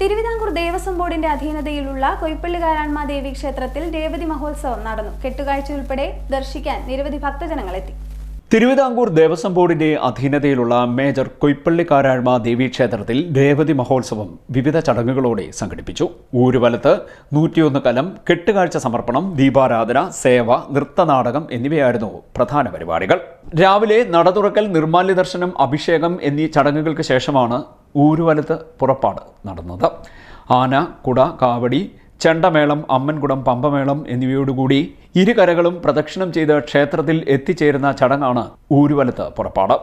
തിരുവിതാംകൂർ ദേവസ്വം ബോർഡിന്റെ അധീനതയിലുള്ള കൊയ്പ്പള്ളികാരാൺമ ദേവി ക്ഷേത്രത്തിൽ രേവതി മഹോത്സവം നടന്നു. കെട്ടുകാഴ്ച ഉൾപ്പെടെ ദർശിക്കാൻ നിരവധി ഭക്തജനങ്ങൾ എത്തി. തിരുവിതാംകൂർ ദേവസ്വം ബോർഡിന്റെ അധീനതയിലുള്ള മേജർ കൊയ്പ്പള്ളിക്കാരാഴ്മ ദേവീക്ഷേത്രത്തിൽ രേവതി മഹോത്സവം വിവിധ ചടങ്ങുകളോടെ സംഘടിപ്പിച്ചു. ഊരുവലത്ത് നൂറ്റിയൊന്ന് കലം കെട്ടുകാഴ്ച സമർപ്പണം ദീപാരാധന സേവ നൃത്തനാടകം എന്നിവയായിരുന്നു പ്രധാന പരിപാടികൾ. രാവിലെ നട തുറക്കൽ നിർമാല്യ ദർശനം അഭിഷേകം എന്നീ ചടങ്ങുകൾക്ക് ശേഷമാണ് ഊരുവലത്ത് പുറപ്പാട് നടന്നത്. ആന കുട കാവടി ചെണ്ടമേളം അമ്മൻകുടം പമ്പമേളം എന്നിവയോടുകൂടി ഇരുകരകളും പ്രദക്ഷിണം ചെയ്ത് ക്ഷേത്രത്തിൽ എത്തിച്ചേരുന്ന ചടങ്ങാണ് ഊരുവലത്ത് പുറപ്പാട്.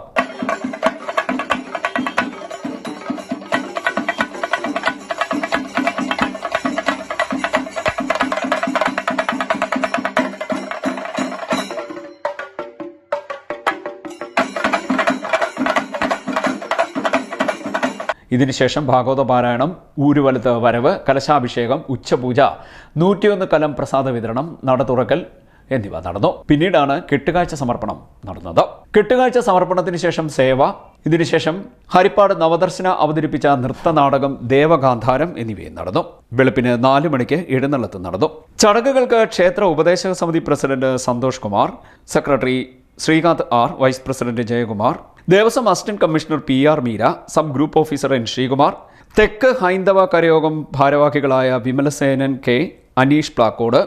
ഇതിനുശേഷം ഭാഗവത പാരായണം ഊരുവലത്ത് വരവ് കലശാഭിഷേകം ഉച്ചപൂജ നൂറ്റിയൊന്ന് കലം പ്രസാദ വിതരണം നട തുറക്കൽ എന്നിവ നടന്നു. പിന്നീടാണ് കെട്ടുകാഴ്ച സമർപ്പണം നടന്നത്. കെട്ടുകാഴ്ച സമർപ്പണത്തിന് ശേഷം സേവ ഇതിനുശേഷം ഹരിപ്പാട് നവദർശന അവതരിപ്പിച്ച നൃത്തനാടകം ദേവഗാന്ധാരം എന്നിവയും നടന്നു. വെളുപ്പിന് നാല് മണിക്ക് എഴുന്നള്ളത്ത് നടന്നു. ചടങ്ങുകൾക്ക് ക്ഷേത്ര ഉപദേശക സമിതി president Santhosh Kumar secretary Sreekanth R vice president Jayakumar Devaswom assistant commissioner P R Meera sub group officer N Sreekumar തെക്ക് ഹൈന്ദവ കരയോഗം ഭാരവാഹികളായ വിമലസേനൻ കെ അനീഷ് പ്ലാക്കോട്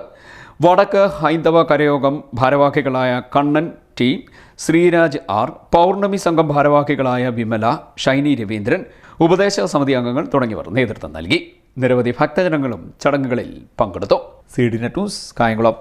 വടക്ക് ഹൈന്ദവ കരയോഗം ഭാരവാഹികളായ കണ്ണൻ ടി ശ്രീരാജ് ആർ പൗർണമി സംഘം ഭാരവാഹികളായ വിമല ഷൈനി രവീന്ദ്രൻ ഉപദേശക സമിതി അംഗങ്ങൾ തുടങ്ങിയവർ നേതൃത്വം നൽകി. നിരവധി ഭക്തജനങ്ങളും ചടങ്ങുകളിൽ പങ്കെടുത്തു. C D net news Kayamkulam.